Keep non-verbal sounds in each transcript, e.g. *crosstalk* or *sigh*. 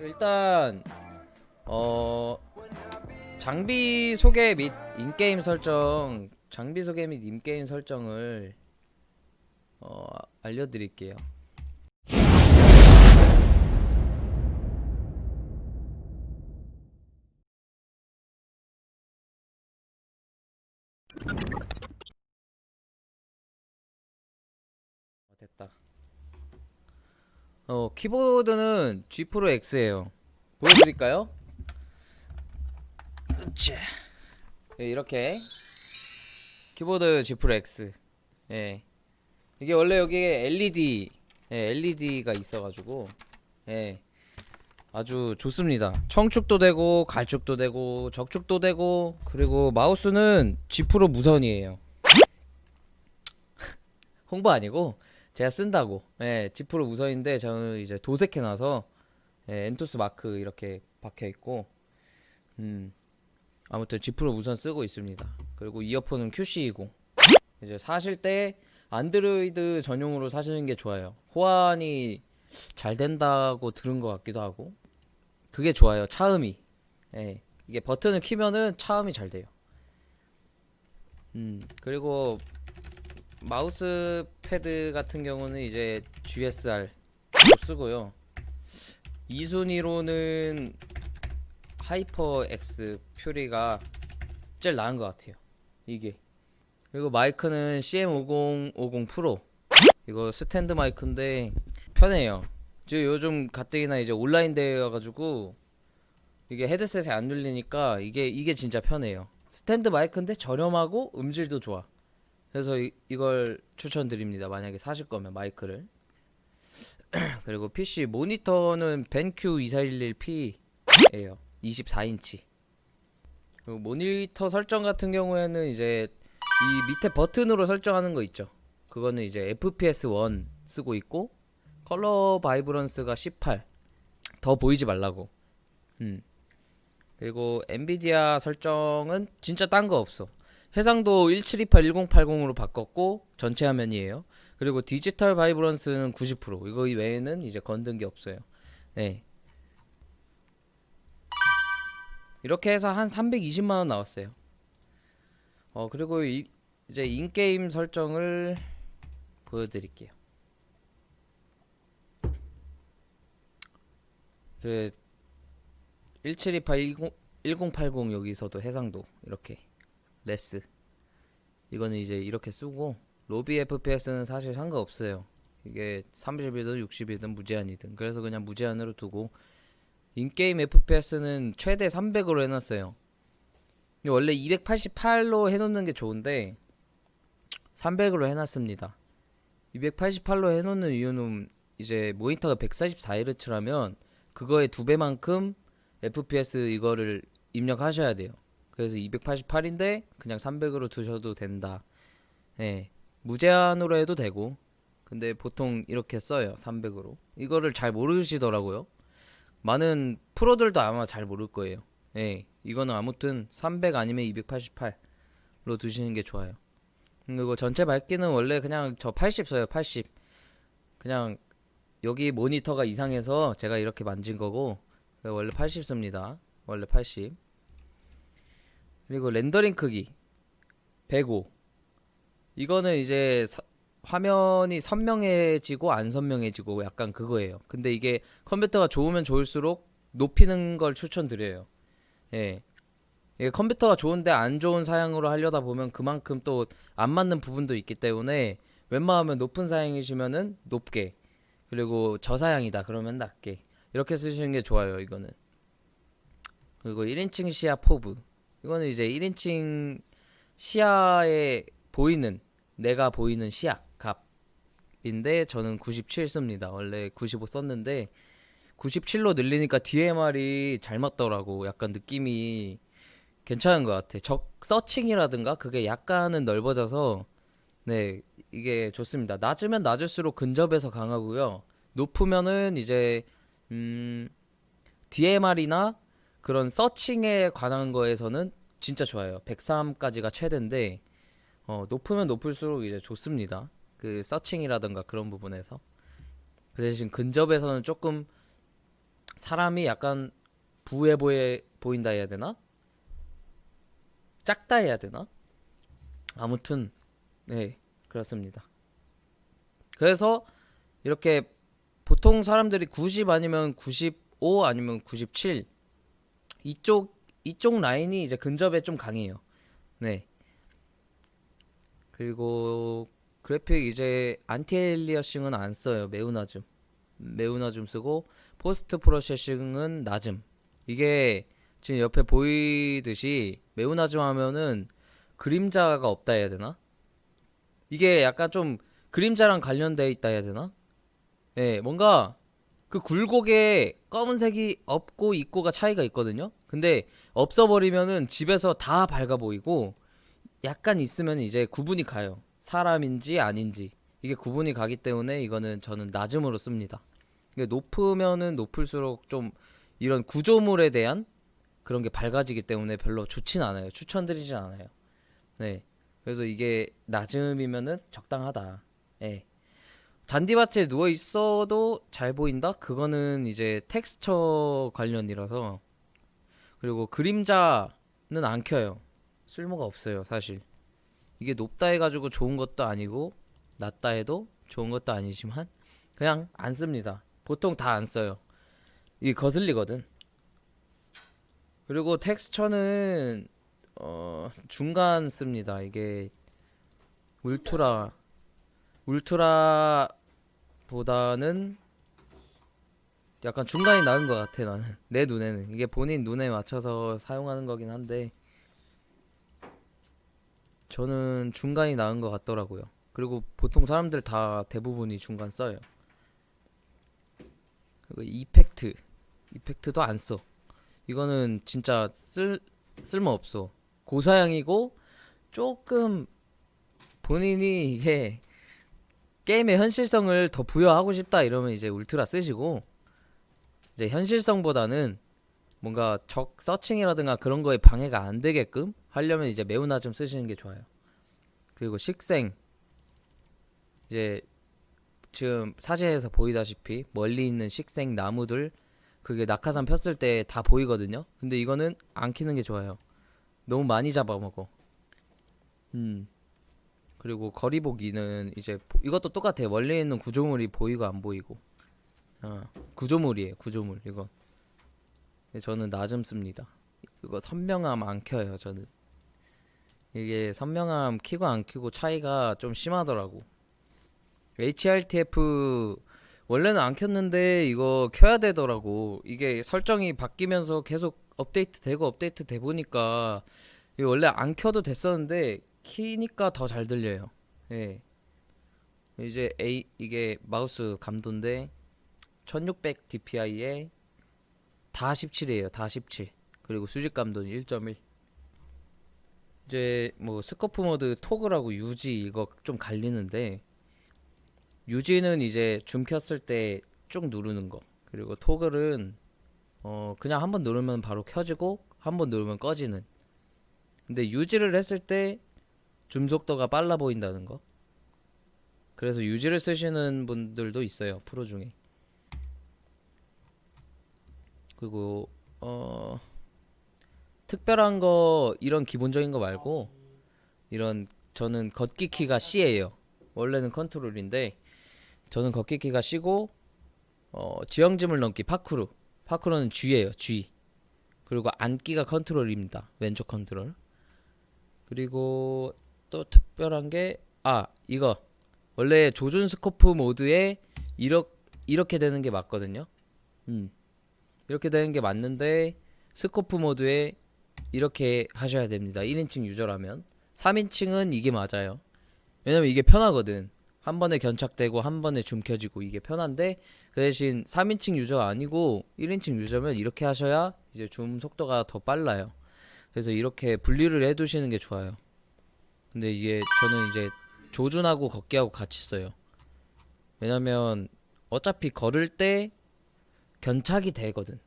일단 어 장비 소개 및 인게임 설정 장비 소개 및 인게임 설정을 어 알려드릴게요. 어 키보드는 G 프로 X예요. 보여드릴까요? 예, 이렇게 키보드 G 프로 X. 예. 이게 원래 여기에 LED, 예, LED가 있어가지고, 예, 아주 좋습니다. 청축도 되고, 갈축도 되고, 적축도 되고, 그리고 마우스는 G 프로 무선이에요. *laughs* 홍보 아니고 제가 쓴다고. 예, G 프로 무선인데 저는 이제 도색해놔서 예, 엔토스 마크 이렇게 박혀 있고, 음, 아무튼 G 프로 무선 쓰고 있습니다. 그리고 이어폰은 QC20. 이제 사실 때 안드로이드 전용으로 사시는 게 좋아요. 호환이 잘 된다고 들은 것 같기도 하고, 그게 좋아요. 차음이. 예, 이게 버튼을 키면은 차음이 잘 돼요. 음, 그리고 마우스 패드 같은 경우는 이제 GSR 쓰고요. 2순위로는 하이퍼 X 퓨리가 제일 나은 것 같아요. 이게. 그리고 마이크는 CM5050 프로. 이거 스탠드 마이크인데 편해요. 저 요즘 가뜩이나 이제 온라인 대회여가지고 이게 헤드셋이 안 눌리니까 이게 이게 진짜 편해요. 스탠드 마이크인데 저렴하고 음질도 좋아. 그래서 이, 이걸 추천드립니다. 만약에 사실 거면 마이크를. *clears throat* 그리고 PC 모니터는 벤큐 2411P예요. 24인치. 그리고 모니터 설정 같은 경우에는 이제 이 밑에 버튼으로 설정하는 거 있죠. 그거는 이제 FPS 1 쓰고 있고 컬러 바이브런스가 18. 더 보이지 말라고. 음. 그리고 엔비디아 설정은 진짜 딴 거 없어. 해상도 1728 1080으로 바꿨고 전체 화면이에요. 그리고 디지털 바이브런스는 90% 이거 외에는 이제 건든 게 없어요. 네. 이렇게 해서 한 320만 원 나왔어요. 어 그리고 이, 이제 인게임 설정을 보여드릴게요. 그 1728 1080 여기서도 해상도 이렇게 레스. 이거는 이제 이렇게 쓰고 로비 FPS는 사실 상관없어요. 이게 30이든 60이든 무제한이든. 그래서 그냥 무제한으로 두고 인게임 FPS는 최대 300으로 해놨어요. 원래 288로 해놓는 게 좋은데 300으로 해놨습니다. 288로 해놓는 이유는 이제 모니터가 144Hz라면 그거의 두 배만큼 FPS 이거를 입력하셔야 돼요 그래서 288인데 그냥 300으로 두셔도 된다. 예. 무제한으로 해도 되고. 근데 보통 이렇게 써요. 300으로. 이거를 잘 모르시더라고요. 많은 프로들도 아마 잘 모를 거예요. 예. 이거는 아무튼 300 아니면 288로 두시는 게 좋아요. 그리고 전체 밝기는 원래 그냥 저 80 써요. 80. 그냥 여기 모니터가 이상해서 제가 이렇게 만진 거고 원래 80 씁니다. 원래 80. 그리고 렌더링 크기 105 이거는 이제 서- 화면이 선명해지고 안 선명해지고 약간 그거예요. 근데 이게 컴퓨터가 좋으면 좋을수록 높이는 걸 추천드려요. 예. 이게 컴퓨터가 좋은데 안 좋은 사양으로 하려다 보면 그만큼 또 안 맞는 부분도 있기 때문에 웬만하면 높은 사양이시면은 높게 그리고 저사양이다 그러면 낮게 이렇게 쓰시는 게 좋아요 이거는. 그리고 1인칭 시야 포브 이거는 이제 1인칭 시야에 보이는 내가 보이는 시야 값인데 저는 97 씁니다. 원래 95 썼는데 97로 늘리니까 DMR이 잘 맞더라고. 약간 느낌이 괜찮은 것 같아. 적 서칭이라든가 그게 약간은 넓어져서 네 이게 좋습니다. 낮으면 낮을수록 근접해서 강하고요. 높으면은 이제 음 DMR이나 그런 서칭에 관한 거에서는 진짜 좋아요. 103까지가 최대인데 어, 높으면 높을수록 이제 좋습니다. 그 서칭이라든가 그런 부분에서 그 대신 근접에서는 조금 사람이 약간 부해 보여 보인다 해야 되나? 작다 해야 되나? 아무튼 네 그렇습니다. 그래서 이렇게 보통 사람들이 90 아니면 95 아니면 97 이쪽 이쪽 라인이 이제 근접에 좀 강해요. 네. 그리고 그래픽 이제 안티엘리어싱은 안 써요. 매우 낮음. 매우 낮음 쓰고 포스트 프로세싱은 낮음. 이게 지금 옆에 보이듯이 매우 낮음 하면은 그림자가 없다 해야 되나? 이게 약간 좀 그림자랑 관련돼 있다 해야 되나? 예, 뭔가 그 굴곡에 검은색이 없고 있고가 차이가 있거든요. 근데 없어버리면은 집에서 다 밝아 보이고 약간 있으면 이제 구분이 가요. 사람인지 아닌지 이게 구분이 가기 때문에 이거는 저는 낮음으로 씁니다. 이게 높으면은 높을수록 좀 이런 구조물에 대한 그런 게 밝아지기 때문에 별로 좋진 않아요. 추천드리진 않아요. 네. 그래서 이게 낮음이면은 적당하다. 예. 잔디밭에 누워 있어도 잘 보인다? 그거는 이제 텍스처 관련이라서 그리고 그림자는 안 켜요. 쓸모가 없어요, 사실. 이게 높다 해가지고 좋은 것도 아니고 낮다 해도 좋은 것도 아니지만 그냥 안 씁니다. 보통 다 안 써요. 이게 거슬리거든. 그리고 텍스처는 어 중간 씁니다. 이게 울트라 울트라 보다는 약간 중간이 나은 것 같아 나는. *laughs* 내 눈에는. 이게 본인 눈에 맞춰서 사용하는 거긴 한데 저는 중간이 나은 것 같더라고요. 그리고 보통 사람들 다 대부분이 중간 써요. 그리고 이펙트. 이펙트도 안 써. 이거는 진짜 쓸 쓸모 없어. 고사양이고 조금 본인이 이게 게임의 현실성을 더 부여하고 싶다 이러면 이제 울트라 쓰시고 이제 현실성보다는 뭔가 적 서칭이라든가 그런 거에 방해가 안 되게끔 하려면 이제 매우 낮음 쓰시는 게 좋아요. 그리고 식생 이제 지금 사진에서 보이다시피 멀리 있는 식생 나무들 그게 낙하산 폈을 때 다 보이거든요. 근데 이거는 안 키는 게 좋아요. 너무 많이 잡아먹어. 음. 그리고 거리 보기는 이제 보- 이것도 똑같아요. 멀리 있는 구조물이 보이고 안 보이고. 아, 구조물이에요. 구조물 이거. 네, 저는 낮음 씁니다. 이거 선명함 안 켜요. 저는 이게 선명함 키고 안 키고 차이가 좀 심하더라고. HRTF 원래는 안 켰는데 이거 켜야 되더라고. 이게 설정이 바뀌면서 계속 업데이트 되고 업데이트 돼 보니까 이게 원래 안 켜도 됐었는데 키니까 더 잘 들려요. 예. 이제 A 이게 마우스 감도인데 1600 DPI에 다 17이에요. 다 17. 그리고 수직 감도는 1.1. 이제 뭐 스코프 모드 토글하고 유지 이거 좀 갈리는데 유지는 이제 줌 켰을 때 쭉 누르는 거. 그리고 토글은 어 그냥 한번 누르면 바로 켜지고 한번 누르면 꺼지는. 근데 유지를 했을 때 줌 속도가 빨라 보인다는 거. 그래서 유지를 쓰시는 분들도 있어요. 프로 중에. 그리고 어 특별한 거 이런 기본적인 거 말고 이런 저는 걷기 키가 C예요. 원래는 컨트롤인데 저는 걷기 키가 C고 어 지형짐을 넘기 파쿠르. 파쿠르는 G예요. G. 그리고 앉기가 컨트롤입니다. 왼쪽 컨트롤. 그리고 또 특별한 게 아 이거 원래 조준 스코프 모드에 이렇게 이렇게 되는 게 맞거든요. 음 이렇게 되는 게 맞는데 스코프 모드에 이렇게 하셔야 됩니다. 1인칭 유저라면 3인칭은 이게 맞아요. 왜냐면 이게 편하거든. 한 번에 견착되고 한 번에 줌 켜지고 이게 편한데 그 대신 3인칭 유저가 아니고 1인칭 유저면 이렇게 하셔야 이제 줌 속도가 더 빨라요. 그래서 이렇게 분리를 해두시는 게 좋아요. 근데 이게 저는 이제 조준하고 걷기하고 같이 써요. 왜냐면 어차피 걸을 때 견착이 되거든.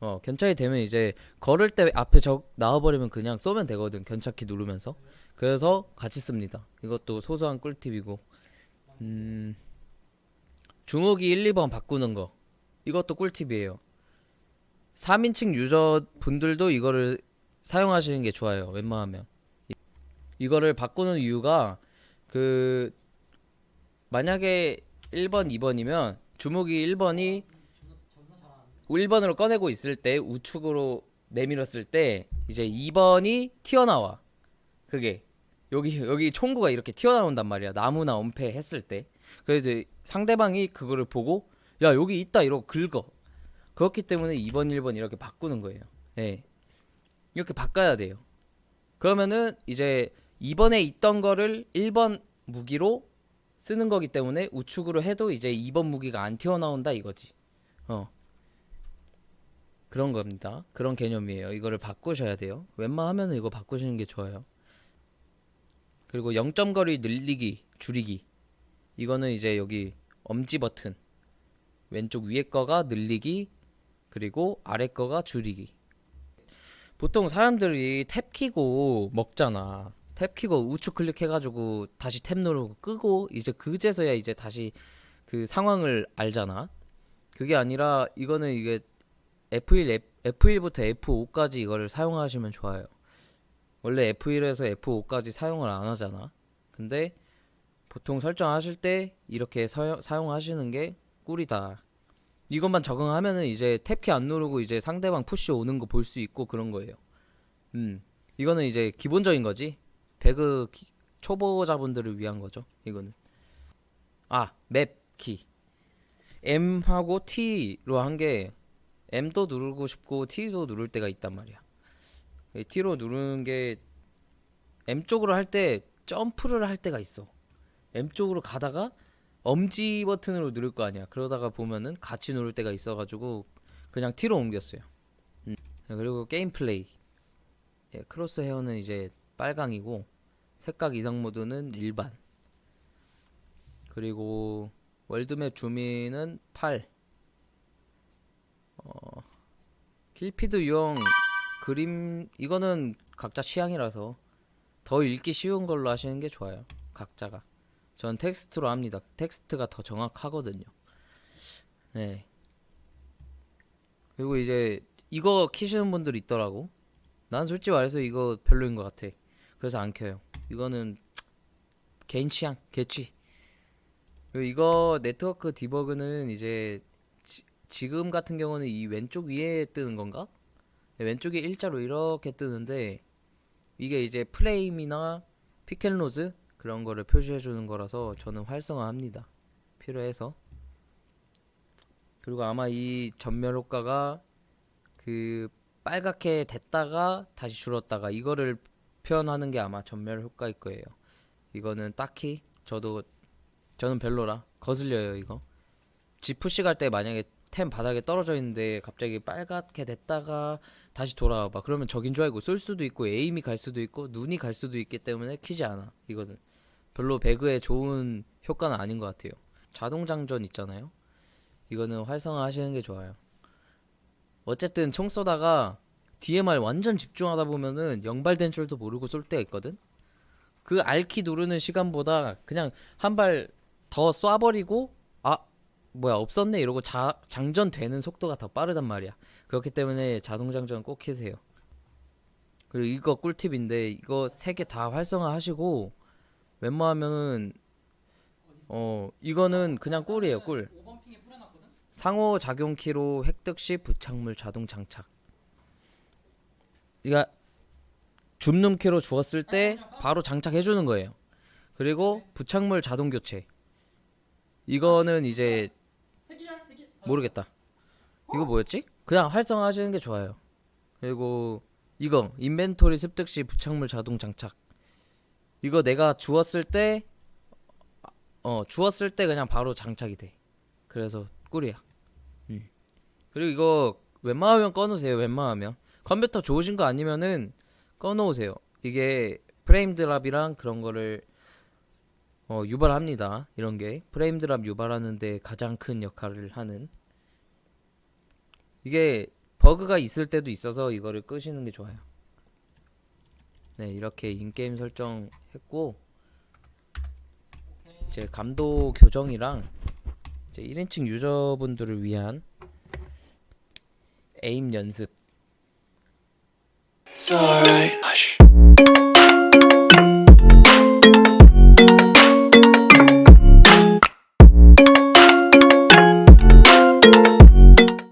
어, 견착이 되면 이제 걸을 때 앞에 적 나와버리면 그냥 쏘면 되거든. 견착키 누르면서. 그래서 같이 씁니다. 이것도 소소한 꿀팁이고. 음, 주무기 1, 2번 바꾸는 거. 이것도 꿀팁이에요. 3인칭 유저 분들도 이거를 사용하시는 게 좋아요. 웬만하면. 이- 이거를 바꾸는 이유가 그 만약에 1번, 2번이면 주목이 1번이 1번으로 꺼내고 있을 때 우측으로 내밀었을 때 이제 2번이 튀어나와. 그게 여기 여기 총구가 이렇게 튀어나온단 말이야. 나무나 엄폐 했을 때. 그래서 상대방이 그거를 보고 야 여기 있다 이러고 긁어. 그렇기 때문에 2번, 1번 이렇게 바꾸는 거예요. 예. 이렇게 바꿔야 돼요. 그러면은 이제 2번에 있던 거를 1번 무기로 쓰는 거기 때문에 우측으로 해도 이제 2번 무기가 안 튀어나온다 이거지. 어. 그런 겁니다. 그런 개념이에요. 이거를 바꾸셔야 돼요. 웬만하면 이거 바꾸시는 게 좋아요. 그리고 0점 거리 늘리기, 줄이기. 이거는 이제 여기 엄지 버튼. 왼쪽 위에 거가 늘리기, 그리고 아래 거가 줄이기. 보통 사람들이 탭 키고 먹잖아. 탭 키고 우측 클릭해가지고 다시 탭 누르고 끄고 이제 그제서야 이제 다시 그 상황을 알잖아. 그게 아니라 이거는 이게 F1, F1부터 F5까지 이거를 사용하시면 좋아요. 원래 F1에서 F5까지 사용을 안 하잖아. 근데 보통 설정하실 때 이렇게 사, 사용하시는 게 꿀이다. 이것만 적응하면은 이제 탭키 안 누르고 이제 상대방 푸시 오는 거 볼 수 있고 그런 거예요. 음. 이거는 이제 기본적인 거지. 배그 기- 초보자분들을 위한 거죠. 이거는. 아, 맵 키. M하고 T로 한 게 M도 누르고 싶고 T도 누를 때가 있단 말이야. 이 T로 누르는 게 M 쪽으로 할 때 점프를 할 때가 있어. M 쪽으로 가다가 엄지 버튼으로 누를 거 아니야. 그러다가 보면은 같이 누를 때가 있어가지고 그냥 T로 옮겼어요. 음. 그리고 게임 플레이. 예, 크로스 헤어는 이제 빨강이고 색각 이상 모드는 일반. 그리고 월드맵 주민은 8. 어, 킬피드 유형 그림 이거는 각자 취향이라서 더 읽기 쉬운 걸로 하시는 게 좋아요. 각자가. 전 텍스트로 합니다. 텍스트가 더 정확하거든요. 네. 그리고 이제 이거 키시는 분들 있더라고. 난 솔직히 말해서 이거 별로인 것 같아. 그래서 안 켜요. 이거는 개인 취향, 개취. 이거 네트워크 디버그는 이제 지, 지금 같은 경우는 이 왼쪽 위에 뜨는 건가? 네, 왼쪽에 일자로 이렇게 뜨는데 이게 이제 프레임이나 피켓로즈 그런 거를 표시해 주는 거라서 저는 활성화합니다. 필요해서. 그리고 아마 이 전멸 효과가 그 빨갛게 됐다가 다시 줄었다가 이거를 표현하는 게 아마 전멸 효과일 거예요. 이거는 딱히 저도 저는 별로라 거슬려요 이거. 집 푸시 갈 때 만약에 템 바닥에 떨어져 있는데 갑자기 빨갛게 됐다가 다시 돌아와 봐. 그러면 적인 줄 알고 쏠 수도 있고 에임이 갈 수도 있고 눈이 갈 수도 있기 때문에 키지 않아. 이거는 별로 배그에 좋은 효과는 아닌 것 같아요. 자동 장전 있잖아요. 이거는 활성화 하시는 게 좋아요. 어쨌든 총 쏘다가 DMR 완전 집중하다 보면은 영발된 줄도 모르고 쏠 때가 있거든. 그 R키 누르는 시간보다 그냥 한 발 더 쏴버리고 아 뭐야 없었네 이러고 자, 장전되는 속도가 더 빠르단 말이야. 그렇기 때문에 자동 장전 꼭 키세요. 그리고 이거 꿀팁인데 이거 세 개 다 활성화 하시고 웬만하면은 어 이거는 그냥 꿀이에요 꿀. 상호 작용 키로 획득 시 부착물 자동 장착. 그러니까 줍는 키로 주었을 때 바로 장착해 주는 거예요. 그리고 부착물 자동 교체. 이거는 이제 모르겠다. 이거 뭐였지? 그냥 활성화하시는 게 좋아요. 그리고 이거 인벤토리 습득 시 부착물 자동 장착. 이거 내가 주었을 때 어, 주었을 때 그냥 바로 장착이 돼. 그래서 꿀이야. 음. 그리고 이거 웬만하면 꺼놓으세요. 웬만하면 컴퓨터 좋으신 거 아니면은 꺼놓으세요. 이게 프레임 드랍이랑 그런 거를 어, 유발합니다. 이런 게 프레임 드랍 유발하는데 가장 큰 역할을 하는 이게 버그가 있을 때도 있어서 이거를 끄시는 게 좋아요. 네, 이렇게 인게임 설정했고 이제 감도 교정이랑 이제 1인칭 유저분들을 위한 에임 연습 It's alright. Hush.